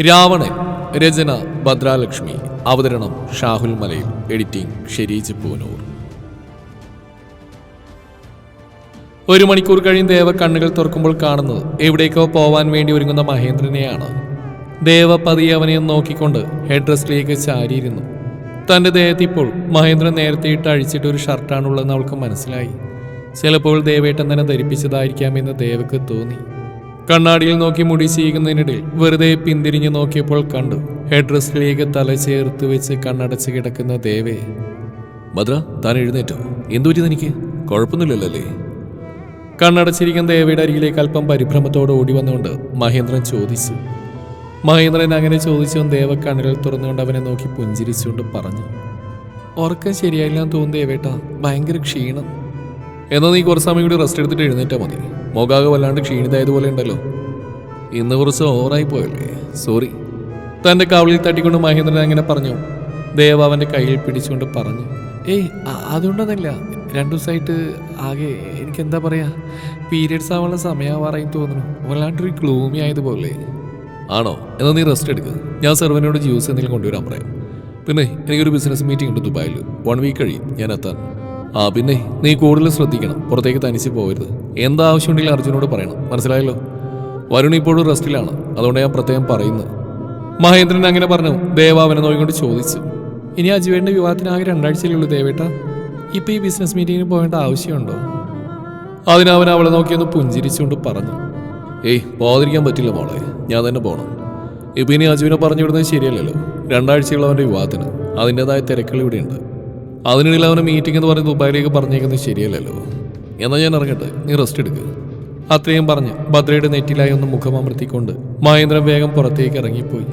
രാവണൻ രചന ഭദ്രാലക്ഷ്മി അവതരണം ഷാഹുൽ മലയിൽ എഡിറ്റിംഗ് ഷെരീജ് പൂനൂർ. ഒരു മണിക്കൂർ കഴിഞ്ഞ് ദേവ കണ്ണുകൾ തുറക്കുമ്പോൾ കാണുന്നത് എവിടേക്കോ പോവാൻ വേണ്ടി ഒരുങ്ങുന്ന മഹേന്ദ്രനെയാണ്. ദേവ പതിയെ അവനെ നോക്കിക്കൊണ്ട് ഹെഡ് ഡ്രസ്സിലേക്ക് ചാരിയിരുന്നു. തന്റെ ദേഹത്ത് ഇപ്പോൾ മഹേന്ദ്രൻ നേരത്തെ ഇട്ട് അഴിച്ചിട്ട് ഒരു ഷർട്ടാണുള്ളതെന്ന് അവൾക്ക് മനസ്സിലായി. ചിലപ്പോൾ ദേവേട്ടൻ തന്നെ ധരിപ്പിച്ചതായിരിക്കാമെന്ന് ദേവക്ക് തോന്നി. കണ്ണാടിയിൽ നോക്കി മുടി ചീകുന്നതിനിടയിൽ വെറുതെ പിന്തിരിഞ്ഞു നോക്കിയപ്പോൾ കണ്ടു. ഹെഡ് ഡ്രസ്സിലേക്ക് തല ചേർത്ത് വെച്ച് കണ്ണടച്ച് കിടക്കുന്ന ദേവേ. ഭദ്ര താൻ എഴുന്നേറ്റോ? എന്തു പറ്റി എനിക്ക് കുഴപ്പമൊന്നുമില്ലല്ലേ? കണ്ണടച്ചിരിക്കുന്ന ദേവയുടെ അരികിലേക്ക് അല്പം പരിഭ്രമത്തോടെ ഓടി വന്നുകൊണ്ട് മഹേന്ദ്രൻ ചോദിച്ചു. മഹേന്ദ്രൻ അങ്ങനെ ചോദിച്ചു ദേവ കണ്ണുകൾ തുറന്നുകൊണ്ട് അവനെ നോക്കി പുഞ്ചിരിച്ചുകൊണ്ട് പറഞ്ഞു. ഉറക്കം ശരിയായില്ല തോന്നുന്നു ദേവേട്ടാ. ഭയങ്കര ക്ഷീണം. എന്നാൽ നീ കുറച്ച് സമയം കൂടി റെസ്റ്റ് എടുത്തിട്ട് എഴുന്നേറ്റാൽ മതി. മുഖാകെ വല്ലാണ്ട് ക്ഷീണിതായതുപോലെ ഉണ്ടല്ലോ. ഇന്ന് കുറച്ച് ഓവറായി പോയല്ലേ. സോറി തന്റെ കവളിൽ തട്ടിക്കൊണ്ട് മഹേന്ദ്രൻ അങ്ങനെ പറഞ്ഞു. ദേവ അവന്റെ കയ്യിൽ പിടിച്ചുകൊണ്ട് പറഞ്ഞു. ഏയ് അതുകൊണ്ടതല്ല രണ്ടു ദിവസമായിട്ട് ആകെ എനിക്ക് എന്താ പറയാ? പീരിയഡ്സ് ആവാനുള്ള സമയമാവാറായി തോന്നുന്നു. വല്ലാണ്ടൊരു ഗ്ലൂമി ആയതുപോലെ. ആണോ? എന്നാൽ നീ റെസ്റ്റ് എടുക്കുക ഞാൻ സെർവനോട് ജ്യൂസ് എന്തെങ്കിലും കൊണ്ടുവരാൻ പറയാം. പിന്നെ എനിക്കൊരു ബിസിനസ് മീറ്റിംഗ് ഉണ്ട് ദുബായിൽ. വൺ വീക്ക് കഴിയും. ഞാൻ എത്താൻ ആ പിന്നെ നീ കൂടുതൽ ശ്രദ്ധിക്കണം. പുറത്തേക്ക് തനിച്ച് പോകരുത്. എന്താ ആവശ്യമുണ്ടെങ്കിലും അർജുനോട് പറയണം. മനസ്സിലായല്ലോ? വരുൺ ഇപ്പോഴും റെസ്റ്റിലാണ്. അതുകൊണ്ട് ഞാൻ പ്രത്യേകം പറയുന്നത്. മഹേന്ദ്രൻ അങ്ങനെ പറഞ്ഞു. ദേവ അവനെ നോക്കിക്കൊണ്ട് ചോദിച്ചു. ഇനി അജുവേന്റെ വിവാഹത്തിന് ആകെ രണ്ടാഴ്ചയല്ലേ ഉള്ളൂ ദേവേട്ട. ഇപ്പൊ ഈ ബിസിനസ് മീറ്റിംഗിന് പോകേണ്ട ആവശ്യമുണ്ടോ? അതിനവൻ അവളെ നോക്കിയൊന്ന് പുഞ്ചിരിച്ചുകൊണ്ട് പറഞ്ഞു. ഏയ് പോകാതിരിക്കാൻ പറ്റില്ല മോളെ. ഞാൻ തന്നെ പോകണം ഇപ്പൊ ഇനി അജുവിനെ പറഞ്ഞു വിടുന്നത് ശരിയല്ലല്ലോ. രണ്ടാഴ്ചയുള്ള അവന്റെ വിവാഹത്തിന്. അതിന്റെതായ തിരക്കുകൾ ഇവിടെയുണ്ട്. അതിനിടയിൽ അവനെ മീറ്റിംഗ് എന്ന് പറഞ്ഞ് ദുബായിലേക്ക് പറഞ്ഞേക്കുന്നത് ശരിയല്ലല്ലോ. എന്നാൽ ഞാൻ ഇറങ്ങട്ടെ നീ റെസ്റ്റ് എടുക്കുക അത്രയും പറഞ്ഞ് ഭദ്രയുടെ നെറ്റിലായി ഒന്ന് മുഖം മുഖമമർത്തിക്കൊണ്ട് മഹേന്ദ്രൻ വേഗം പുറത്തേക്ക് ഇറങ്ങിപ്പോയി.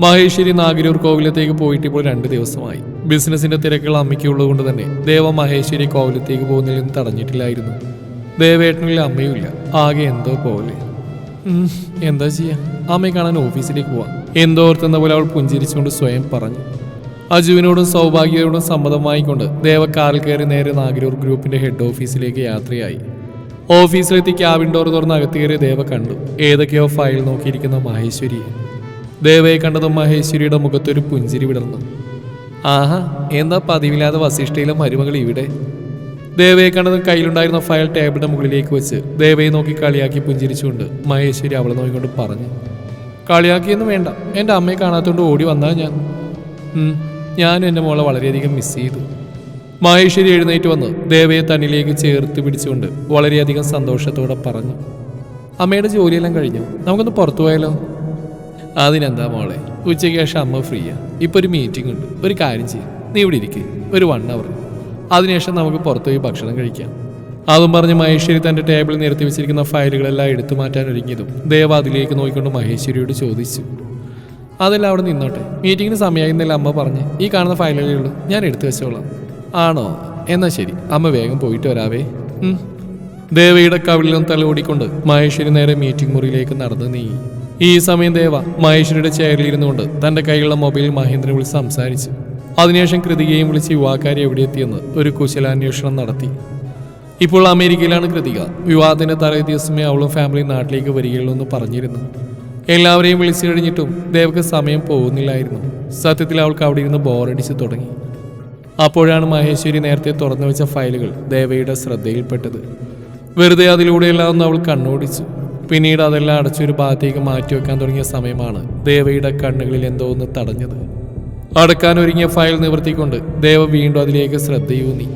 മഹേശ്വരി നാഗരൂർ കോവിലത്തേക്ക് പോയിട്ട് ഇപ്പോൾ രണ്ട് ദിവസമായി. ബിസിനസിന്റെ തിരക്കുകൾ അമ്മയ്ക്കുള്ളത് കൊണ്ട് തന്നെ ദേവ മഹേശ്വരി കോവിലത്തേക്ക് പോകുന്നതിൽ നിന്ന് തടഞ്ഞിട്ടില്ലായിരുന്നു. ദേവേട്ടനിൽ അമ്മയുമില്ല ആകെ എന്തോ പോലെ. എന്താ ചെയ്യാ? അമ്മയെ കാണാൻ ഓഫീസിലേക്ക് പോവാം. എന്തോ ഓർത്തെന്ന പോലെ അവൾ പുഞ്ചിരിച്ചുകൊണ്ട് സ്വയം പറഞ്ഞു. അജുവിനോടും സൗഭാഗ്യയോടും സമ്മതമായിക്കൊണ്ട് ദേവ കാറിൽ കയറി നേരെ നാഗരൂർ ഗ്രൂപ്പിന്റെ ഹെഡ് ഓഫീസിലേക്ക് യാത്രയായി. ഓഫീസിലെത്തി ക്യാബിൻ ഡോർ തുറന്ന് അകത്ത് കയറി ദേവ കണ്ടു. ഏതൊക്കെയോ ഫയൽ നോക്കിയിരിക്കുന്ന മഹേശ്വരിയെ ദേവയെ കണ്ടതും മഹേശ്വരിയുടെ മുഖത്തൊരു പുഞ്ചിരി വിടർന്നു. ആഹാ എന്താ പതിവില്ലാതെ വസിഷ്ഠയിലെ മരുമകൾ ഇവിടെ? ദേവയെ കണ്ടതും കയ്യിലുണ്ടായിരുന്ന ഫയൽ ടേബിളിന്റെ മുകളിലേക്ക് വെച്ച് ദേവയെ നോക്കി കളിയാക്കി പുഞ്ചിരിച്ചുകൊണ്ട് മഹേശ്വരി അവളെ നോക്കിക്കൊണ്ട് പറഞ്ഞു. കളിയാക്കിയൊന്നും വേണ്ട. എന്റെ അമ്മയെ കാണാത്തോണ്ട് ഓടി വന്നാ ഞാൻ. ഞാനും എന്റെ മോളെ വളരെയധികം മിസ് ചെയ്തു. മഹേശ്വരി എഴുന്നേറ്റ് വന്ന് ദേവയെ തന്നിലേക്ക് ചേർത്ത് പിടിച്ചുകൊണ്ട് വളരെയധികം സന്തോഷത്തോടെ പറഞ്ഞു അമ്മയുടെ ജോലിയെല്ലാം കഴിഞ്ഞു? നമുക്കൊന്ന് പുറത്തു പോയാലോ? അതിനെന്താ മോളെ? ഉച്ചയ്ക്ക് ശേഷം അമ്മ ഫ്രീയാ. ഇപ്പോൾ ഒരു മീറ്റിംഗ് ഉണ്ട്. ഒരു കാര്യം ചെയ്യും. നീ ഇവിടെ ഇരിക്കുക ഒരു വൺ അവർ അതിനുശേഷം നമുക്ക് പുറത്തുപോയി ഭക്ഷണം കഴിക്കാം. അതും പറഞ്ഞ് മഹേശ്വരി തന്റെ ടേബിളിൽ നിരത്തി വെച്ചിരിക്കുന്ന ഫയലുകളെല്ലാം എടുത്തു മാറ്റാൻ ഒരുങ്ങിയതും ദേവ അതിലേക്ക് നോക്കിക്കൊണ്ട് മഹേശ്വരിയോട് ചോദിച്ചു അതെല്ലാം അവിടെ നിന്നോട്ടെ. മീറ്റിങ്ങിന് സമയമായിരുന്നില്ല അമ്മ പറഞ്ഞ്. ഈ കാണുന്ന ഫയലുകളേ ഉള്ളൂ. ഞാൻ എടുത്തു വെച്ചോളാം. ആണോ? എന്നാ ശരി. അമ്മ വേഗം പോയിട്ട് വരാവേ. ദേവയുടെ കവിളിലും തലോടിക്കൊണ്ട് മഹേശ്വരി നേരെ മീറ്റിംഗ് മുറിയിലേക്ക് നടന്നു നീ. ഈ സമയം ദേവ മഹേശ്വരിയുടെ ചെയറിൽ ഇരുന്നുകൊണ്ട് തന്റെ കൈയുള്ള മൊബൈൽ മഹേന്ദ്രൻ വിളിച്ച് സംസാരിച്ചു. അതിനുശേഷം കൃതികയും വിളിച്ച് യുവാക്കാരി എവിടെ എത്തിയെന്ന് ഒരു കുശലാന്വേഷണം നടത്തി. ഇപ്പോൾ അമേരിക്കയിലാണ് കൃതിക. വിവാഹത്തിന്റെ തലേ ദിവസമേ അവളും ഫാമിലി നാട്ടിലേക്ക് വരികയുള്ളൂ എന്ന് പറഞ്ഞിരുന്നു. എല്ലാവരെയും വിളിച്ചു കഴിഞ്ഞിട്ടും ദേവക്ക് സമയം പോകുന്നില്ലായിരുന്നു. സത്യത്തിൽ അവൾക്ക് അവിടെ ഇരുന്ന് ബോറടിച്ച് തുടങ്ങി. അപ്പോഴാണ് മഹേശ്വരി നേരത്തെ തുറന്നു വെച്ച ഫയലുകൾ ദേവയുടെ ശ്രദ്ധയിൽപ്പെട്ടത്. വെറുതെ അതിലൂടെയെല്ലാം ഒന്ന് അവൾ കണ്ണോടിച്ചു. പിന്നീട് അതെല്ലാം അടച്ചൊരു ഭാഗത്തേക്ക് മാറ്റിവെക്കാൻ തുടങ്ങിയ സമയമാണ് ദേവയുടെ കണ്ണുകളിൽ എന്തോ ഒന്ന് തടഞ്ഞത്. അടക്കാൻ ഒരുങ്ങിയ ഫയൽ നിവർത്തിക്കൊണ്ട് ദേവ വീണ്ടും അതിലേക്ക് ശ്രദ്ധയൂന്നി.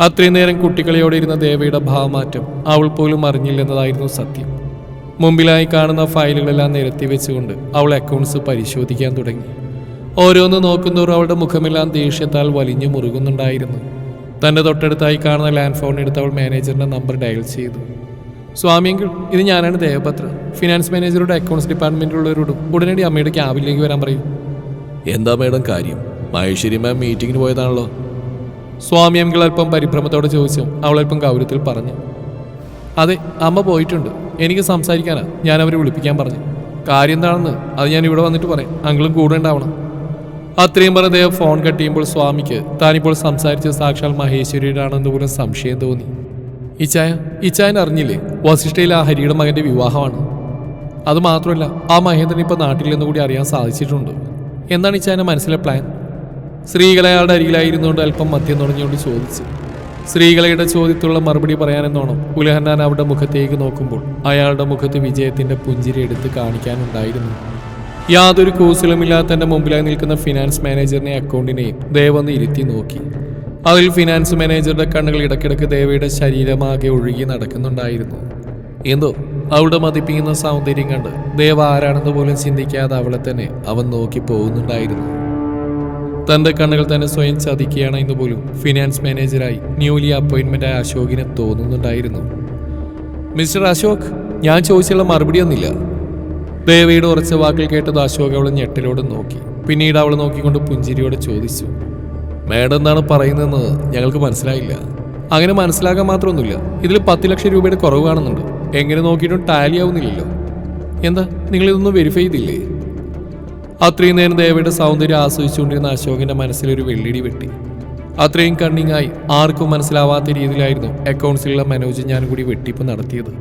അത്രയും നേരം കുട്ടികളെയോടെ ഇരുന്ന ദേവയുടെ ഭാവമാറ്റം അവൾ പോലും അറിഞ്ഞില്ലെന്നതായിരുന്നു സത്യം. മുമ്പിലായി കാണുന്ന ഫയലുകളെല്ലാം നിരത്തി വെച്ചുകൊണ്ട് അവൾ അക്കൗണ്ട്സ് പരിശോധിക്കാൻ തുടങ്ങി. ഓരോന്ന് നോക്കുന്നവർ അവളുടെ മുഖമെല്ലാം ദേഷ്യത്താൽ വലിഞ്ഞു മുറുകുന്നുണ്ടായിരുന്നു. തന്റെ തൊട്ടടുത്തായി കാണുന്ന ലാൻഡ് ഫോൺ എടുത്ത് അവൾ മാനേജറിന്റെ നമ്പർ ഡയൽ ചെയ്തു. സ്വാമിയെങ്കിൽ ഇത് ഞാനാണ് ദേവപത്ര. ഫിനാൻസ് മാനേജറുടെ അക്കൗണ്ട്സ് ഡിപ്പാർട്ട്മെന്റിലുള്ളവരോടും ഉടനടി അമ്മയുടെ ക്യാബിലേക്ക് വരാൻ പറയും. എന്താ മേഡം കാര്യം? മഹേശ്വരി മാം മീറ്റിങ്ങിന് പോയതാണല്ലോ. സ്വാമി അമ്മകൾ അല്പം പരിഭ്രമത്തോടെ ചോദിച്ചു. അവളൽപ്പം ഗൗരവത്തിൽ പറഞ്ഞു. അതെ അമ്മ പോയിട്ടുണ്ട്. എനിക്ക് സംസാരിക്കാനാ. ഞാൻ അവരെ വിളിപ്പിക്കാൻ പറഞ്ഞു. കാര്യം എന്താണെന്ന് അത് ഞാൻ ഇവിടെ വന്നിട്ട് പറയാം. അങ്കിളും കൂടെ ഉണ്ടാവണം. അത്രയും പറഞ്ഞ ഫോൺ കട്ട് ചെയ്യുമ്പോൾ സ്വാമിക്ക് താനിപ്പോൾ സംസാരിച്ച സാക്ഷാൽ മഹേശ്വരിയുടെയാണെന്ന് പോലും സംശയം തോന്നി. ഇച്ചായ ഇച്ചായൻ അറിഞ്ഞില്ലേ? വസിഷ്ഠയിൽ ആ ഹരിയുടെ മകന്റെ വിവാഹമാണ്. അത് മാത്രമല്ല ആ മഹേന്ദ്രൻ ഇപ്പോൾ നാട്ടിലെന്ന് കൂടി അറിയാൻ സാധിച്ചിട്ടുണ്ട്. എന്താണ് ഇച്ചായന്റെ മനസ്സിലെ പ്ലാൻ? സ്ത്രീകളെ അയാളുടെ അരികിലായിരുന്നുകൊണ്ട് അല്പം മദ്യം തുടങ്ങിയോണ്ട് ചോദിച്ചു. സ്ത്രീകളുടെ ചോദ്യത്തിലുള്ള മറുപടി പറയാനെന്നോണം ഉലഹന്നാൻ അവരുടെ മുഖത്തേക്ക് നോക്കുമ്പോൾ അയാളുടെ മുഖത്ത് വിജയത്തിന്റെ പുഞ്ചിരി എടുത്ത് കാണിക്കാനുണ്ടായിരുന്നു. യാതൊരു കൂസലുമില്ലാതെ തന്റെ മുമ്പിലായി നിൽക്കുന്ന ഫിനാൻസ് മാനേജറിനെ അക്കൗണ്ടിനെയും ദേവന്ന് ഇരുത്തി നോക്കി. അതിൽ ഫിനാൻസ് മാനേജറുടെ കണ്ണുകൾ ഇടയ്ക്കിടയ്ക്ക് ദേവയുടെ ശരീരമാകെ ഒഴുകി നടക്കുന്നുണ്ടായിരുന്നു. എന്തോ? അവളുടെ മതിപ്പിക്കുന്ന സൗന്ദര്യം കണ്ട് ദേവ ആരാണെന്ന് പോലും ചിന്തിക്കാതെ അവളെ തന്നെ അവൻ നോക്കി പോകുന്നുണ്ടായിരുന്നു. തന്റെ കണ്ണുകൾ തന്നെ സ്വയം ചതിക്കുകയാണ് എന്ന് പോലും ഫിനാൻസ് മാനേജറായി ന്യൂലി അപ്പോയിന്റ്മെന്റ് ആയ അശോകിന് തോന്നുന്നുണ്ടായിരുന്നു. മിസ്റ്റർ അശോക് ഞാൻ ചോദിച്ചുള്ള മറുപടി ഒന്നില്ല ദേവയുടെ ഉറച്ച വാക്കിൽ കേട്ടത് അശോക് അവൾ ഞെട്ടിലോട് നോക്കി. പിന്നീട് അവൾ നോക്കിക്കൊണ്ട് പുഞ്ചിരിയോടെ ചോദിച്ചു മാഡം എന്താണ് പറയുന്നതെന്ന് ഞങ്ങൾക്ക് മനസ്സിലായില്ല. അങ്ങനെ മനസ്സിലാക്കാൻ മാത്രമൊന്നുമില്ല. ഇതിൽ പത്ത് ലക്ഷം രൂപയുടെ കുറവ് കാണുന്നുണ്ട്. എങ്ങനെ നോക്കിയിട്ടും ടാലി ആവുന്നില്ലല്ലോ. എന്താ നിങ്ങൾ ഇതൊന്നും വെരിഫൈ ചെയ്തില്ലേ? അത്രയും നേരം ദേവയുടെ സൗന്ദര്യം ആസ്വദിച്ചുകൊണ്ടിരുന്ന അശോകിന്റെ മനസ്സിലൊരു വെള്ളിടി വെട്ടി. അത്രയും കണ്ണിങ്ങായി ആർക്കും മനസ്സിലാവാത്ത രീതിയിലായിരുന്നു അക്കൗണ്ട്സിലുള്ള മനോജ് ഞാൻ കൂടി വെട്ടിപ്പ് നടത്തിയത്.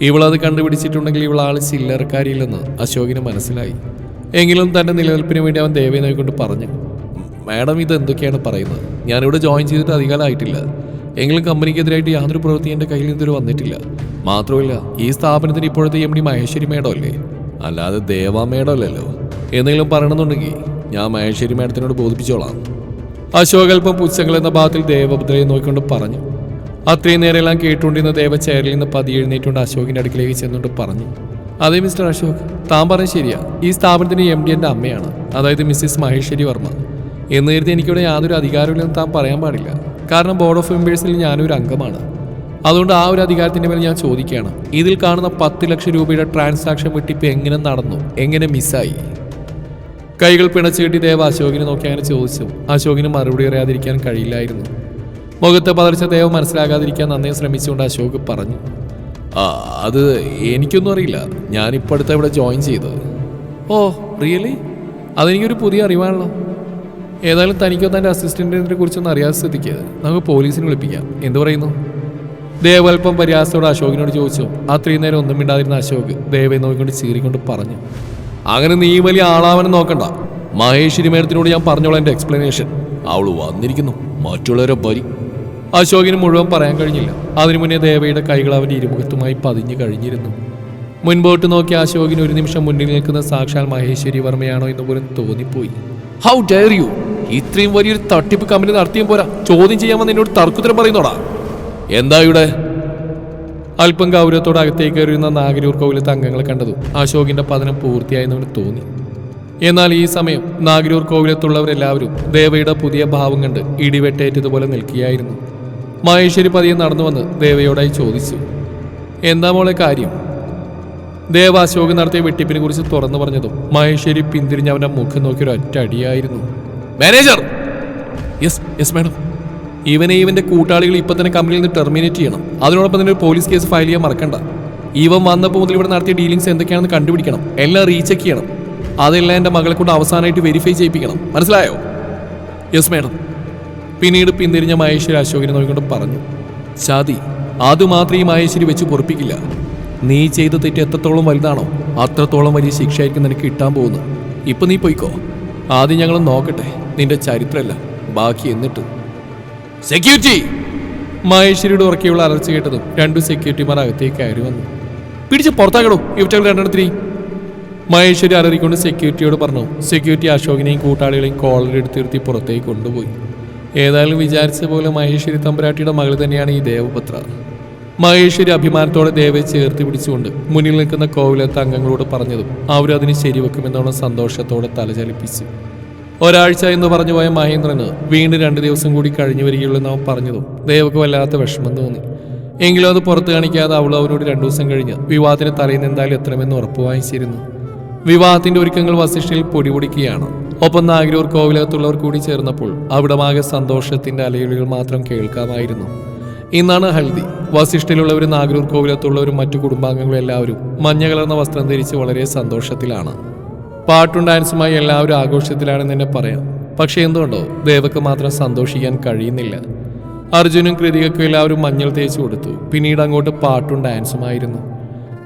ഇവളത് കണ്ടുപിടിച്ചിട്ടുണ്ടെങ്കിൽ ഇവൾ ആൾ ചില്ലറക്കാരിയില്ലെന്ന് അശോകിന് മനസ്സിലായി. എങ്കിലും തന്റെ നിലനിൽപ്പിന് വേണ്ടി അവൻ ദേവയെ നോക്കിക്കൊണ്ട് പറഞ്ഞു മാഡം ഇത് എന്തൊക്കെയാണ് പറയുന്നത്? ഞാനിവിടെ ജോയിൻ ചെയ്തിട്ട് അധികാലമായിട്ടില്ല എങ്കിലും കമ്പനിക്കെതിരായിട്ട് യാതൊരു പ്രവൃത്തി എന്റെ കയ്യിൽ നിന്നൊരു വന്നിട്ടില്ല. മാത്രമല്ല ഈ സ്ഥാപനത്തിന് ഇപ്പോഴത്തെ എം ഡി മഹേശ്വരി മേഡം അല്ലേ? അല്ലാതെ ദേവാ മേഡം അല്ലല്ലോ. എന്തെങ്കിലും പറയണമെന്നുണ്ടെങ്കിൽ ഞാൻ മഹേശ്വരി മേഡത്തിനോട് ബോധിപ്പിച്ചോളാം. അശോകൽപ്പം പുച്ഛങ്ങൾ എന്ന ഭാഗത്തിൽ ദേവഭദ്രയെ നോക്കിക്കൊണ്ട് പറഞ്ഞു. അത്രയും നേരെല്ലാം കേട്ടുകൊണ്ടിരുന്ന ദേവ ചെയറിൽ നിന്ന് പതി എഴുന്നേറ്റുകൊണ്ട് അശോകിന്റെ അടുക്കിലേക്ക് ചെന്നുകൊണ്ട് പറഞ്ഞു. അതെ മിസ്റ്റർ അശോക് താൻ പറഞ്ഞ ശരിയാ. ഈ സ്ഥാപനത്തിന്റെ എം ഡി എന്റെ അമ്മയാണ് അതായത് മിസ്സിസ് മഹേശ്വരി വർമ്മ. എന്ന് കരുതി എനിക്കിവിടെ യാതൊരു അധികാരമില്ലെന്ന് താൻ പറയാൻ പാടില്ല. കാരണം ബോർഡ് ഓഫ് മെമ്പേഴ്സിൽ ഞാനൊരു അംഗമാണ്. അതുകൊണ്ട് ആ ഒരു അധികാരത്തിന്റെ മേൽ ഞാൻ ചോദിക്കുകയാണ്. ഇതിൽ കാണുന്ന പത്ത് ലക്ഷം രൂപയുടെ ട്രാൻസാക്ഷൻ വെട്ടിപ്പ് എങ്ങനെ നടന്നു? എങ്ങനെ മിസ്സായി? കൈകൾ പിണച്ചു കെട്ടി ദേവ അശോകിനെ നോക്കി അങ്ങനെ ചോദിച്ചു. അശോകിന് മറുപടി അറിയാതിരിക്കാൻ കഴിയില്ലായിരുന്നു. മുഖത്തെ പതർച്ച ദേവ മനസ്സിലാകാതിരിക്കാൻ നന്നേ ശ്രമിച്ചുകൊണ്ട് അശോക് പറഞ്ഞു ആ അത് എനിക്കൊന്നും അറിയില്ല. ഞാനിപ്പോൾ അടുത്ത ഇവിടെ ജോയിൻ ചെയ്തത്. ഓ റിയലി അതെനിക്കൊരു പുതിയ അറിവാണല്ലോ. ഏതായാലും തനിക്കോ തന്റെ അസിസ്റ്റന്റിനെ കുറിച്ചൊന്നും അറിയാതെ സ്ഥിതിക്ക് നമുക്ക് പോലീസിനെ വിളിപ്പിക്കാം. എന്തു പറയുന്നു? ദേവൽപ്പം പരിഹാസത്തോടെ അശോകിനോട് ചോദിച്ചു. അത്രയും നേരം ഒന്നും മിണ്ടാതിരുന്ന അശോക് ദേവയെ നോക്കിക്കൊണ്ട് ചീറിക്കൊണ്ട് പറഞ്ഞു അങ്ങനെ നീ വലിയ ആളാവനം നോക്കണ്ട. മഹേശ്വരി മേഡത്തിനോട് ഞാൻ പറഞ്ഞോളാം എന്റെ എക്സ്പ്ലനേഷൻ അവൾ വന്നിരിക്കുന്നു. മറ്റുള്ളവരെ പരി. അശോകിന് മുഴുവൻ പറയാൻ കഴിഞ്ഞില്ല. അതിനു മുന്നേ ദേവയുടെ കൈകൾ അവന്റെ ഇരുമുഖത്തുമായി പതിഞ്ഞു കഴിഞ്ഞിരുന്നു. മുൻപോട്ട് നോക്കി അശോകിന് ഒരു നിമിഷം മുന്നിൽ നിൽക്കുന്ന സാക്ഷാൽ മഹേശ്വരി വർമ്മയാണോ എന്ന് പോലും തോന്നിപ്പോയി. ഹൗ ഡയർ യു ഇത്രയും വലിയൊരു തട്ടിപ്പ് കമ്പനി നടത്തിയും പോരാ. ചോദ്യം ചെയ്യാമെന്ന് എന്നോട് തർക്കുത്തരം പറയുന്നോടാ. എന്താ ഇവിടെ? അല്പം ഗൗരവത്തോടെ അകത്തേക്ക് കയറിയുന്ന നാഗരൂർ കോവിലത്തെ അംഗങ്ങളെ കണ്ടതും അശോകിന്റെ പതനം പൂർത്തിയായെന്ന് തോന്നി. എന്നാൽ ഈ സമയം നാഗരൂർ കോവിലത്തുള്ളവരെല്ലാവരും ദേവയുടെ പുതിയ ഭാവം കണ്ട് ഇടിവെട്ടേറ്റതുപോലെ നിൽക്കുകയായിരുന്നു. മഹേശ്വരി പതിയെ നടന്നു വന്ന് ദേവയോടായി ചോദിച്ചു എന്താ മോളെ കാര്യം? ദേവ അശോക് നടത്തിയ വെട്ടിപ്പിനെ കുറിച്ച് തുറന്നു പറഞ്ഞതും മഹേശ്വരി പിന്തിരിഞ്ഞ് അവന്റെ മുഖം നോക്കി ഒരു ഒറ്റ അടിയായിരുന്നു. മാനേജർ! Yes yes madam. ഇവനെ ഇവന്റെ കൂട്ടാളികൾ ഇപ്പൊ തന്നെ കമ്പനിയിൽ നിന്ന് ടെർമിനേറ്റ് ചെയ്യണം. അതിനോടൊപ്പം തന്നെ ഒരു പോലീസ് കേസ് ഫയൽ ചെയ്യാൻ മറക്കണ്ട. ഇവൻ വന്നപ്പോൾ മുതൽ ഇവിടെ നടത്തിയ ഡീലിങ്സ് എന്തൊക്കെയാണെന്ന് കണ്ടുപിടിക്കണം. എല്ലാം റീചെക്ക് ചെയ്യണം. അതെല്ലാം എന്റെ മകളെ കൊണ്ട് അവസാനമായിട്ട് വെരിഫൈ ചെയ്യിപ്പിക്കണം. മനസ്സിലായോ? യെസ് മാഡം പിന്നീട് പിന്തിരിഞ്ഞ മഹേശ്വരി അശോകിനെ നോക്കിക്കൊണ്ട് പറഞ്ഞു ചാതി അത് മാത്രം ഈ മഹേശ്വരി വെച്ച് പൊറപ്പിക്കില്ല. നീ ചെയ്ത തെറ്റ് എത്രത്തോളം വലുതാണോ അത്രത്തോളം വലിയ ശിക്ഷയായിരിക്കും നിനക്ക് കിട്ടാൻ പോകുന്നു ഇപ്പൊ നീ പോയിക്കോ. ആദ്യം ഞങ്ങൾ നോക്കട്ടെ. നിന്റെ ചരിത്രമല്ല. ബാക്കി എന്നിട്ട്. സെക്യൂരിറ്റി മഹേശ്വരിയുടെ ഉറക്കെയുള്ള അലർച്ച കേട്ടതും രണ്ടു സെക്യൂരിറ്റിമാർ അകത്തേക്ക് വന്നു. പിടിച്ച് പുറത്താക്കടോ ഇവറ്റകൾ രണ്ടെണ്ണത്തിരി മഹേശ്വരി അലറിക്കൊണ്ട് സെക്യൂരിറ്റിയോട് പറഞ്ഞു സെക്യൂരിറ്റി അശോകിനെയും കൂട്ടാളികളെയും കോളറെടുത്ത് എടുത്തിരുത്തി പുറത്തേക്ക് കൊണ്ടുപോയി. ഏതായാലും വിചാരിച്ച പോലെ മഹേശ്വരി തമ്പുരാട്ടിയുടെ മകൾ തന്നെയാണ് ഈ ദേവപുത്ര. മഹേശ്വരി അഭിമാനത്തോടെ ദേവയെ ചേർത്ത് പിടിച്ചുകൊണ്ട് മുന്നിൽ നിൽക്കുന്ന കോവിലത്തെ അംഗങ്ങളോട് പറഞ്ഞതും അവരതിന് ശരിവെക്കുമെന്നോണം സന്തോഷത്തോടെ തലചലിപ്പിച്ചു ഒരാഴ്ച എന്ന് പറഞ്ഞു പോയ മഹേന്ദ്രന് വീണ്ടും രണ്ട് ദിവസം കൂടി കഴിഞ്ഞു വരികയുള്ളൂ എന്ന് അവൻ പറഞ്ഞതും ദേവക്ക് വല്ലാത്ത വിഷമം തോന്നി. എങ്കിലും അത് പുറത്തു കാണിക്കാതെ അവൾ അവനോട് രണ്ടു ദിവസം കഴിഞ്ഞ് വിവാഹത്തിന് തലയിൽ എന്തായാലും എത്തണമെന്ന് ഉറപ്പ് വാങ്ങിച്ചിരുന്നു. വിവാഹത്തിന്റെ ഒരുക്കങ്ങൾ വസിഷ്ഠയിൽ പൊടിപൊടിക്കുകയാണ് ഒപ്പം നാഗരൂർ കോവിലകത്തുള്ളവർ കൂടി ചേർന്നപ്പോൾ അവിടമാകെ സന്തോഷത്തിന്റെ അലയുളികൾ മാത്രം കേൾക്കാമായിരുന്നു. ഇന്നാണ് ഹൽദി. വസിഷ്ഠയിലുള്ളവരും നാഗരൂർ കോവിലത്തുള്ളവരും മറ്റു കുടുംബാംഗങ്ങളും എല്ലാവരും മഞ്ഞ കലർന്ന വസ്ത്രം ധരിച്ച് വളരെ സന്തോഷത്തിലാണ്. പാട്ടും ഡാൻസുമായി എല്ലാവരും ആഘോഷത്തിലാണെന്ന് തന്നെ പറയാം. പക്ഷേ എന്തുകൊണ്ടോ ദേവക്ക് മാത്രം സന്തോഷിക്കാൻ കഴിയുന്നില്ല. അർജുനും കൃതികക്കും എല്ലാവരും മഞ്ഞൾ തേച്ച് കൊടുത്തു. പിന്നീട് അങ്ങോട്ട് പാട്ടും ഡാൻസുമായിരുന്നു.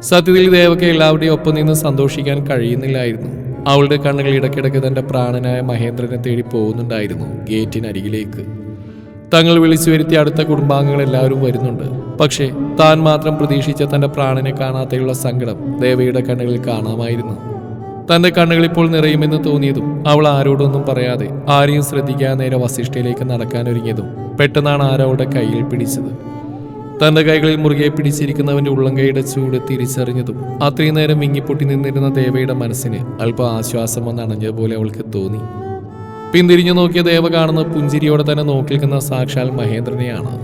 സത്യത്തിൽ ദേവക്ക് എല്ലാവരുടെയും ഒപ്പം നിന്ന് സന്തോഷിക്കാൻ കഴിയുന്നില്ലായിരുന്നു. അവളുടെ കണ്ണുകൾ ഇടയ്ക്കിടയ്ക്ക് തന്റെ പ്രാണനായ മഹേന്ദ്രനെ തേടി പോകുന്നുണ്ടായിരുന്നു ഗേറ്റിനരികിലേക്ക്. തങ്ങൾ വിളിച്ചു വരുത്തിയ അടുത്ത കുടുംബാംഗങ്ങൾ എല്ലാവരും വരുന്നുണ്ട്. പക്ഷേ താൻ മാത്രം പ്രതീക്ഷിച്ച തന്റെ പ്രാണനെ കാണാതെയുള്ള സങ്കടം ദേവയുടെ കണ്ണുകളിൽ കാണാമായിരുന്നു. തന്റെ കണ്ണുകൾ ഇപ്പോൾ നിറയുമെന്ന് തോന്നിയതും അവൾ ആരോടൊന്നും പറയാതെ ആരെയും ശ്രദ്ധിക്കാൻ നേരെ വസിഷ്ഠയിലേക്ക് നടക്കാൻ നടക്കാനൊരുങ്ങിയതും പെട്ടെന്നാണ് ആരവളുടെ കയ്യിൽ പിടിച്ചത്. തന്റെ കൈകളിൽ മുറുകെ പിടിച്ചിരിക്കുന്നവന്റെ ഉള്ളംകൈയുടെ ചൂട് തിരിച്ചറിഞ്ഞതും അത്രയും നേരം വിങ്ങിപ്പൊട്ടി നിന്നിരുന്ന ദേവയുടെ മനസ്സിന് അല്പം ആശ്വാസം വന്ന് അണഞ്ഞതുപോലെ അവൾക്ക് തോന്നി. പിന്തിരിഞ്ഞു നോക്കിയ ദേവ കാണുന്ന പുഞ്ചിരിയോടെ തന്നെ നോക്കിയിരിക്കുന്ന സാക്ഷാൽ മഹേന്ദ്രനെയാണ്.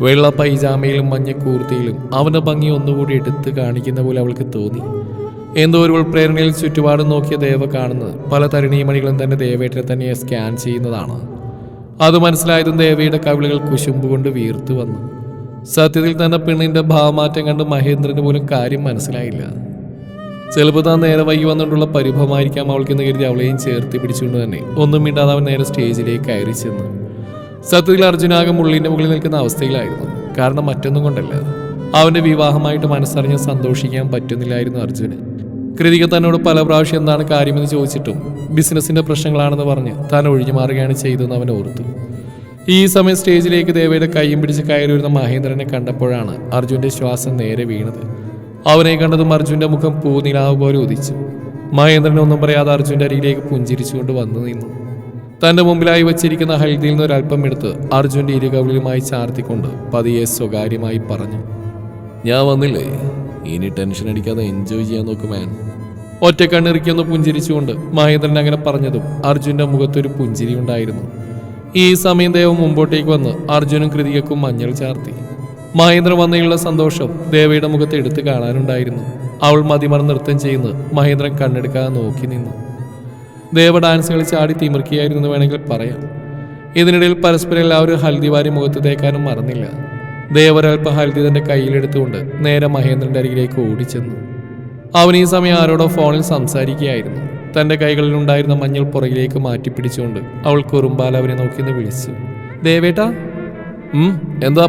വെള്ള പൈജാമയിലും മഞ്ഞ കൂർത്തിയിലും അവന്റെ ഭംഗി ഒന്നുകൂടി എടുത്ത് കാണിക്കുന്ന പോലെ അവൾക്ക് തോന്നി. എന്തോ ഒരു ഉൾപ്രേരണയിൽ ചുറ്റുപാടും നോക്കിയ ദേവ കാണുന്നത്. പല തരുണീമണികളും തന്നെ ദേവേട്ടനെ തന്നെ സ്കാൻ ചെയ്യുന്നതാണ്. അത് മനസ്സിലായതും ദേവിയുടെ കവിളുകൾ കുശുമ്പ് കൊണ്ട് വീർത്തു വന്നു. സത്യത്തിൽ തന്നെ പെണ്ണിന്റെ ഭാവമാറ്റം കണ്ട് മഹേന്ദ്രന് പോലും കാര്യം മനസ്സിലായില്ല. ചിലപ്പോൾ താൻ നേരെ വൈകി വന്നിട്ടുള്ള പരിഭവമായിരിക്കാം അവൾക്കെന്ന് കരുതി അവളെയും ചേർത്തി പിടിച്ചുകൊണ്ട് തന്നെ. ഒന്നും മിണ്ടാതെ അവൻ നേരെ സ്റ്റേജിലേക്ക് കയറി ചെന്നു. സത്യത്തിൽ അർജുനാകെ മുള്ളിന്റെ മുകളിൽ നിൽക്കുന്ന അവസ്ഥയിലായിരുന്നു. കാരണം മറ്റൊന്നും കൊണ്ടല്ല. അവന്റെ വിവാഹമായിട്ട് മനസ്സറിഞ്ഞ് സന്തോഷിക്കാൻ പറ്റുന്നില്ലായിരുന്നു അർജുന്. കൃതിക തന്നോട് പല പ്രാവശ്യം എന്താണ് കാര്യമെന്ന് ചോദിച്ചിട്ടും ബിസിനസിന്റെ പ്രശ്നങ്ങളാണെന്ന് പറഞ്ഞ് താൻ ഒഴിഞ്ഞു മാറുകയാണ് ചെയ്തതെന്ന് അവൻ ഓർത്തു. ഈ സമയം സ്റ്റേജിലേക്ക് ദേവയുടെ കൈയും പിടിച്ച് കയറി വരുന്ന മഹേന്ദ്രനെ കണ്ടപ്പോഴാണ് അർജുന്റെ ശ്വാസം നേരെ വീണത്. അവനെ കണ്ടതും അർജുന്റെ മുഖം പൂനിലാവ് പോലെ ഉദിച്ചു. മഹേന്ദ്രൻ ഒന്നും പറയാതെ അർജുന്റെ അരികിലേക്ക് പുഞ്ചിരിച്ചുകൊണ്ട് വന്നു നിന്നു. തന്റെ മുമ്പിലായി വച്ചിരിക്കുന്ന ഹൽദിയിൽ നിന്ന് ഒരല്പം എടുത്ത് അർജുന്റെ ഇരുകവിളുമായി ചാർത്തിക്കൊണ്ട് പതിയെ സ്വകാര്യമായി പറഞ്ഞു ഞാൻ വന്നില്ലേ? ഇനി ടെൻഷൻ അടിക്കാതെ എൻജോയ് ചെയ്യാൻ നോക്കും മാൻ ഒറ്റ കണ്ണിറുക്കിയൊന്ന് പുഞ്ചിരിച്ചുകൊണ്ട് മഹേന്ദ്രൻ അങ്ങനെ പറഞ്ഞതും അർജുന്റെ മുഖത്തൊരു പുഞ്ചിരി ഉണ്ടായിരുന്നു. ഈ സമയം ദേവം മുമ്പോട്ടേക്ക് വന്ന് അർജുനും കൃതികക്കും മഞ്ഞൾ ചാർത്തി. മഹേന്ദ്രൻ വന്നതിലുള്ള സന്തോഷം ദേവയുടെ മുഖത്ത് എടുത്തു കാണാനുണ്ടായിരുന്നു. അവൾ മതിമറന്ന് നൃത്തം ചെയ്യുന്നത് മഹേന്ദ്രൻ കണ്ണെടുക്കാതെ നോക്കി നിന്നു. ദേവ ഡാൻസ് കളിച്ച് ആടി തിമിർക്കിയായിരുന്നു വേണമെങ്കിൽ പറയാം. ഇതിനിടയിൽ പരസ്പരം എല്ലാവരും ഹൽദിവാരി മുഖത്ത് തേക്കാനും മറന്നില്ല. ദേവരൽപ്പ ഹൽദി തന്റെ കയ്യിലെടുത്തുകൊണ്ട് നേരെ മഹേന്ദ്രന്റെ അരികിലേക്ക് ഓടിച്ചെന്നു. അവൻ ഈ സമയം ആരോടോ ഫോണിൽ സംസാരിക്കുകയായിരുന്നു. തന്റെ കൈകളിൽ ഉണ്ടായിരുന്ന മഞ്ഞൾ പുറകിലേക്ക് മാറ്റി പിടിച്ചുകൊണ്ട് അവൾ കുറുമ്പാൽ അവനെ നോക്കിന്ന് വിളിച്ചു. ദേവേട്ടാ? എന്താ?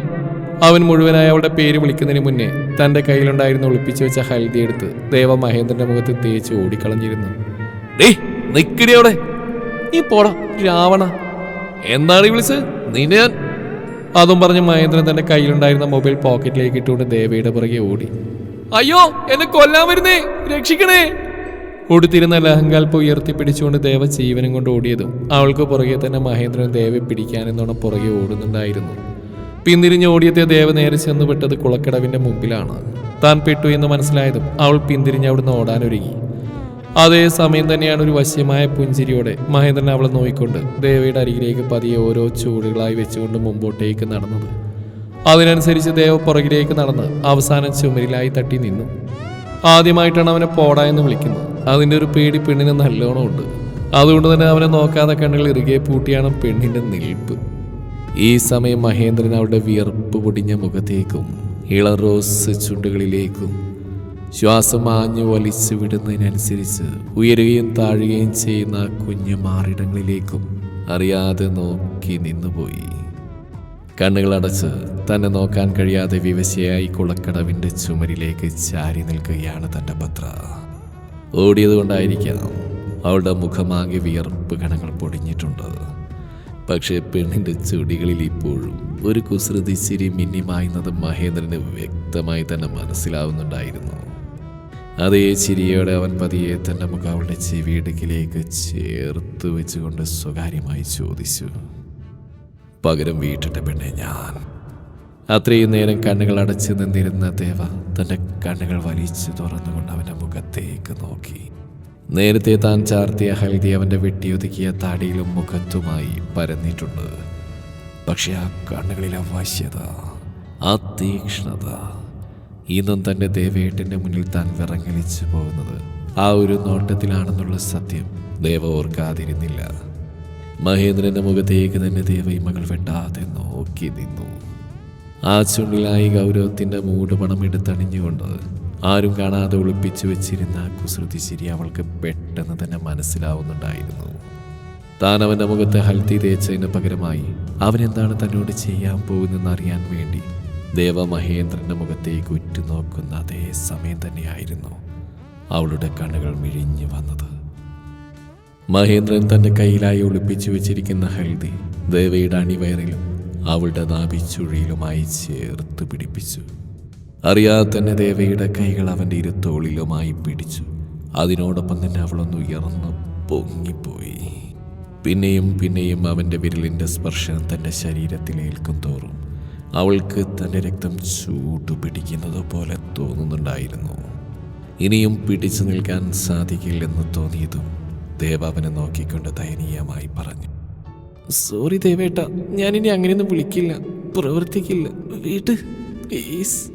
അവൻ മുഴുവനായി അവളുടെ പേര് വിളിക്കുന്നതിന് മുന്നേ തന്റെ കയ്യിലുണ്ടായിരുന്ന ഒളിപ്പിച്ചു വെച്ച ഹൽദി എടുത്ത് ദേവ മഹേന്ദ്രന്റെ മുഖത്ത് തേച്ച് ഓടിക്കളഞ്ഞിരുന്നു. നിക്കടി നീ പോടാ രാവണ. എന്താണ് വിളിച്ചത്? നിന്നെ ഞാൻ അതും പറഞ്ഞ് മഹേന്ദ്രൻ തന്റെ കയ്യിലുണ്ടായിരുന്ന മൊബൈൽ പോക്കറ്റിലേക്ക് ഇട്ടുകൊണ്ട് ദേവയുടെ പുറകെ ഓടി. അയ്യോ എന്നെ കൊല്ലാൻ വരുന്നേ രക്ഷിക്കണേ. ഓടിത്തിരുന്ന ലഹങ്കാൽപ്പ് ഉയർത്തി പിടിച്ചുകൊണ്ട് ദേവ ജീവനും കൊണ്ട് ഓടിയതും അവൾക്ക് പുറകെ തന്നെ മഹേന്ദ്രൻ ദേവയെ പിടിക്കാനെന്നോണം പുറകെ ഓടുന്നുണ്ടായിരുന്നു. പിന്തിരിഞ്ഞ് ഓടിയത്തെ ദേവ നേരെ ചെന്ന് പെട്ടത് കുളക്കടവിന്റെ മുമ്പിലാണ്. താൻ പെട്ടു എന്ന് മനസ്സിലായതും അവൾ പിന്തിരിഞ്ഞ് അവിടുന്ന് ഓടാനൊരുങ്ങി. അതേ സമയം തന്നെയാണ് ഒരു വശ്യമായ പുഞ്ചിരിയോടെ മഹേന്ദ്രൻ അവളെ നോയിക്കൊണ്ട് ദേവയുടെ അരികിലേക്ക് പതിയെ ഓരോ ചൂടുകളായി വെച്ചുകൊണ്ട് മുമ്പോട്ടേക്ക് നടന്നത്. അതിനനുസരിച്ച് ദേവ പുറകിലേക്ക് നടന്ന് അവസാനം ചുമരിലായി തട്ടി നിന്നു. ആദ്യമായിട്ടാണ് അവനെ പോടാ എന്ന് വിളിക്കുന്നത്. അതിന്റെ ഒരു പേടി പെണ്ണിന് നല്ലോണം ഉണ്ട് അതുകൊണ്ട് തന്നെ അവനെ നോക്കാതെ കണ്ണുകൾ ഇറുകെ പൂട്ടിയാണ് പെണ്ണിന്റെ നിൽപ്പ്. ഈ സമയം മഹേന്ദ്രൻ അവളുടെ വിയർപ്പ് പൊടിഞ്ഞ മുഖത്തേക്കും ഇളറോസ് ചുണ്ടുകളിലേക്കും ശ്വാസം ആഞ്ഞു വലിച്ചു വിടുന്നതിനനുസരിച്ച് ഉയരുകയും താഴുകയും ചെയ്യുന്ന കുഞ്ഞു മാറിടങ്ങളിലേക്കും അറിയാതെ നോക്കി നിന്നുപോയി. കണ്ണുകളടച്ച് തന്നെ നോക്കാൻ കഴിയാതെ വിവശയായി കുളക്കടവിന്റെ ചുമരിലേക്ക് ചാരി നിൽക്കുകയാണ് തന്റെ പത്ര. ഓടിയതുകൊണ്ടായിരിക്കാം അവളുടെ മുഖമാകെ വിയർപ്പ് കണങ്ങൾ പൊടിഞ്ഞിട്ടുണ്ട്. പക്ഷേ പെണ്ണിന്റെ ചുടികളിൽ ഇപ്പോഴും ഒരു കുസൃതി ചിരി മിന്നിമായുന്നത് മഹേന്ദ്രന് വ്യക്തമായി തന്നെ മനസ്സിലാവുന്നുണ്ടായിരുന്നു. അതേ ചിരിയോടെ അവൻ പതിയെ തന്റെ മുഖം ചെവിയിടുക്കിലേക്ക് ചേർത്ത് വെച്ചുകൊണ്ട് സ്വകാര്യമായി ചോദിച്ചു. പകരം വീട്ടിട്ട പെണ്ണെ ഞാൻ. അത്രയും നേരം കണ്ണുകൾ അടച്ച് നിന്നിരുന്ന ദേവ തന്റെ കണ്ണുകൾ വലിച്ചു തുറന്നുകൊണ്ട് അവന്റെ മുഖത്തേക്ക് നോക്കി. നേരത്തെ താൻ ചാർത്തിയ ഹൽദി അവന്റെ വെട്ടിയൊതുക്കിയ താടിയിലും മുഖത്തുമായി പരന്നിട്ടുണ്ട്. പക്ഷെ ആ കണ്ണുകളിലെ വശ്യത ആ തീക്ഷ്ണത ഇന്നും തന്റെ ദേവേട്ടന്റെ മുന്നിൽ താൻ വിറങ്ങലിച്ചു പോകുന്നത്. ആ ഒരു നോട്ടത്തിലാണെന്നുള്ള സത്യം ദേവ ഓർക്കാതിരുന്നില്ല. മഹേന്ദ്രന്റെ മുഖത്തേക്ക് തന്നെ ദേവൈമകൾ വെട്ടാതെ നോക്കി നിന്നു. ആ ചുണ്ടിലായി ഗൗരവത്തിന്റെ മൂടുപണം എടുത്തണിഞ്ഞുകൊണ്ട് ആരും കാണാതെ ഒളിപ്പിച്ചു വെച്ചിരുന്ന കുസൃതി ശരി അവൾക്ക് പെട്ടെന്ന് തന്നെ മനസ്സിലാവുന്നുണ്ടായിരുന്നു. താൻ അവന്റെ മുഖത്ത് ഹൽത്തി തേച്ചതിന് പകരമായി അവനെന്താണ് തന്നോട് ചെയ്യാൻ പോകുന്നതെന്ന് അറിയാൻ വേണ്ടി ദേവ മഹേന്ദ്രന്റെ മുഖത്തേക്ക് ഉറ്റുനോക്കുന്ന അതേ സമയം തന്നെയായിരുന്നു അവളുടെ കണ്ണുകൾ മിഴിഞ്ഞു വന്നത്. മഹേന്ദ്രൻ തന്റെ കയ്യിലായി ഒളിപ്പിച്ചു വെച്ചിരിക്കുന്ന ഹൽദി ദേവയുടെ അണിവയറിലും അവളുടെ നാഭിച്ചുഴിയിലുമായി ചേർത്ത് പിടിപ്പിച്ചു. അറിയാതെ തന്നെ ദേവയുടെ കൈകൾ അവന്റെ ഇരുത്തോളിലുമായി പിടിച്ചു. അതിനോടൊപ്പം തന്നെ അവളൊന്ന് ഉയർന്ന് പൊങ്ങിപ്പോയി. പിന്നെയും പിന്നെയും അവന്റെ വിരലിന്റെ സ്പർശനം തന്റെ ശരീരത്തിലേൽക്കും തോറും അവൾക്ക് തന്റെ രക്തം ചൂട് പിടിക്കുന്നത് പോലെ തോന്നുന്നുണ്ടായിരുന്നു. ഇനിയും പിടിച്ചു നിൽക്കാൻ സാധിക്കില്ലെന്ന് തോന്നിയതും ദേവാവനെ നോക്കിക്കൊണ്ട് ദയനീയമായി പറഞ്ഞു. സോറി ദേവേട്ട ഞാനിനി അങ്ങനെയൊന്നും വിളിക്കില്ല. പ്രവർത്തിക്കില്ല. വീട്ട് പ്ലീസ്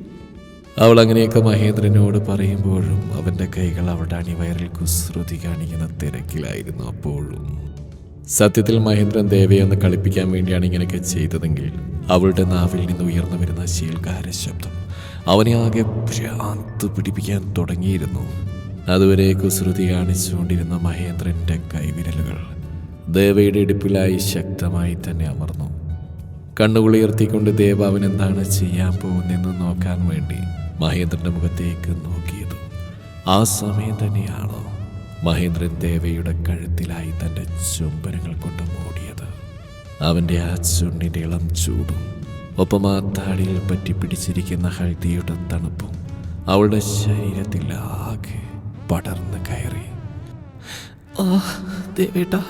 അവൾ അങ്ങനെയൊക്കെ മഹേന്ദ്രനോട് പറയുമ്പോഴും അവന്റെ കൈകൾ അവളുടെ അണിവയറിൽ കുസൃതി കാണിക്കുന്ന തിരക്കിലായിരുന്നു അപ്പോഴും. സത്യത്തിൽ മഹേന്ദ്രൻ ദേവയെ ഒന്ന് കളിപ്പിക്കാൻ വേണ്ടിയാണ് ഇങ്ങനെയൊക്കെ ചെയ്തതെങ്കിൽ അവളുടെ നാവിൽ നിന്ന് ഉയർന്നു വരുന്ന ശീൽകാര ശബ്ദം അവനെ ആകെ ഭ്രാന്ത് പിടിപ്പിക്കാൻ തുടങ്ങിയിരുന്നു. അതുവരെ കുസൃതി കാണിച്ചുകൊണ്ടിരുന്ന മഹേന്ദ്രന്റെ കൈവിരലുകൾ ദേവയുടെ ഇടുപ്പിലായി ശക്തമായി തന്നെ അമർന്നു. കണ്ണുകളുയർത്തിക്കൊണ്ട് ദേവ അവൻ എന്താണ് ചെയ്യാൻ പോകുന്നതെന്ന് നോക്കാൻ വേണ്ടി മഹേന്ദ്രന്റെ മുഖത്തേക്ക് നോക്കിയത്. ആ സമയം തന്നെയാണ്? മഹേന്ദ്രൻ ദേവയുടെ കഴുത്തിലായി തന്റെ ചുംബനങ്ങൾ കൊണ്ട് മൂടിയത്. അവന്റെ ആ ചുണ്ടിന്റെ ഇളം ചൂടും ഒപ്പം ആ താടിയിൽ പറ്റി പിടിച്ചിരിക്കുന്ന ഹൽദിയുടെ തണുപ്പും അവളുടെ ശരീരത്തിൽ ആകെ പടർന്ന് കയറി. ആ ദേവേട്ടാ.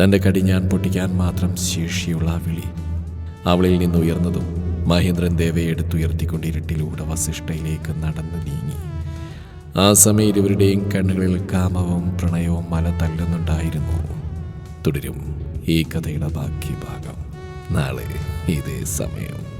തന്റെ കടിഞ്ഞാൻ പൊട്ടിക്കാൻ മാത്രം ശേഷിയുള്ള ആ വിളി അവളിൽ നിന്ന് ഉയർന്നതും മഹേന്ദ്രൻ ദേവയെ എടുത്തുയർത്തിക്കൊണ്ട് ഇരുട്ടിലൂടെ വസിഷ്ഠയിലേക്ക് നടന്നു നീങ്ങി. ആ സമയം ഇരുവരുടെയും കണ്ണുകളിൽ കാമവും പ്രണയവും മല തല്ലുന്നുണ്ടായിരുന്നു. തുടരും ഈ കഥയുടെ ബാക്കി ഭാഗം. നാളെ ഇതേ സമയം.